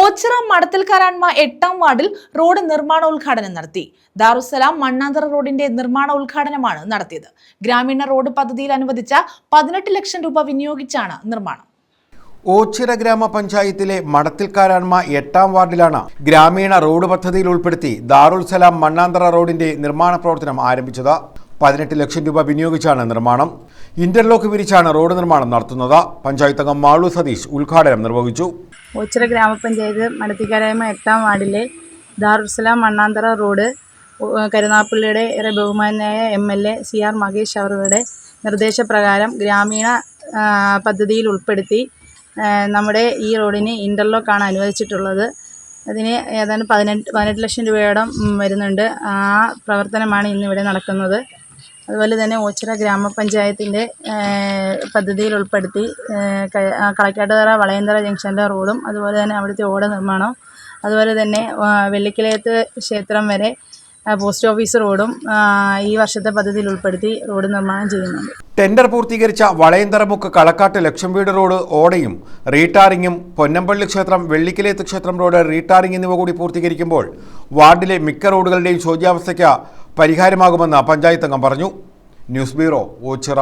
ഓച്ചിറ മടത്തിൽക്കാരാൻമ എട്ടാം വാർഡിൽ റോഡ് നിർമ്മാണോദ്ഘാടനം നടത്തി. ദാറുസലാം മണ്ണാന്തറ റോഡിന്റെ നിർമ്മാണ ഉദ്ഘാടനമാണ് നടത്തിയത്. ഗ്രാമീണ റോഡ് പദ്ധതിയിൽ അനുവദിച്ച പതിനെട്ട് ലക്ഷം രൂപ വിനിയോഗിച്ചാണ് നിർമ്മാണം. ഓച്ചിറ ഗ്രാമപഞ്ചായത്തിലെ മടത്തിൽക്കാരാൻമ എട്ടാം വാർഡിലാണ് ഗ്രാമീണ റോഡ് പദ്ധതിയിൽ ഉൾപ്പെടുത്തി ദാറുൽ സലാം മണ്ണാന്തറ റോഡിന്റെ നിർമ്മാണ പ്രവർത്തനം ആരംഭിച്ചത്. പതിനെട്ട് ലക്ഷം രൂപ വിനിയോഗിച്ചാണ് നിർമ്മാണം. ഇന്റർലോക്ക് വിരിച്ചാണ് റോഡ് നിർമ്മാണം നടത്തുന്നത്. പഞ്ചായത്ത് അംഗം മാളു സതീഷ് ഉദ്ഘാടനം നിർവഹിച്ചു. ഓച്ചിറ ഗ്രാമപഞ്ചായത്ത് മടത്തിക്കാരായ്മ എട്ടാം വാർഡിലെ ദാറുസലാം മണ്ണാന്തറ റോഡ് കരുനാപ്പള്ളിയുടെ ഏറെ ബഹുമാനായ M L A C R Mahesh അവരുടെ നിർദ്ദേശപ്രകാരം ഗ്രാമീണ പദ്ധതിയിൽ ഉൾപ്പെടുത്തി നമ്മുടെ ഈ റോഡിന് ഇന്റർലോക്കാണ് അനുവദിച്ചിട്ടുള്ളത്. അതിന് ഏതാണ്ട് പതിനെട്ട് പതിനെട്ട് ലക്ഷം രൂപയോളം വരുന്നുണ്ട്. ആ പ്രവർത്തനമാണ് ഇന്നിവിടെ നടക്കുന്നത്. അതുപോലെ തന്നെ ഓച്ചിറ ഗ്രാമപഞ്ചായത്തിന്റെ പദ്ധതിയിൽ ഉൾപ്പെടുത്തി കളക്കാട്ടുതറ വളയന്തറ ജംഗ്ഷനിലെ റോഡും അതുപോലെ തന്നെ അവിടുത്തെ ഓട നിർമ്മാണവും അതുപോലെ തന്നെ വെള്ളിക്കിളയത്ത് ക്ഷേത്രം വരെ പോസ്റ്റ് ഓഫീസ് റോഡും ഈ വർഷത്തെ പദ്ധതിയിൽ ഉൾപ്പെടുത്തി റോഡ് നിർമ്മാണം ചെയ്യുന്നുണ്ട്. ടെൻഡർ പൂർത്തീകരിച്ച വളയന്തറമുക്ക് കളക്കാട്ട് ലക്ഷം വീട് റോഡ് ഓടയും റീടാറിങ്ങും പൊന്നമ്പള്ളി ക്ഷേത്രം വെള്ളിക്കലേത്ത് ക്ഷേത്രം റോഡ് റീടാറിംഗ് എന്നിവ കൂടി പൂർത്തീകരിക്കുമ്പോൾ വാർഡിലെ മിക്ക റോഡുകളുടെയും ശോച്യാവസ്ഥയ്ക്ക് പരിഹാരമാകുമെന്ന് പഞ്ചായത്ത് അംഗം പറഞ്ഞു. News bureau Ochira.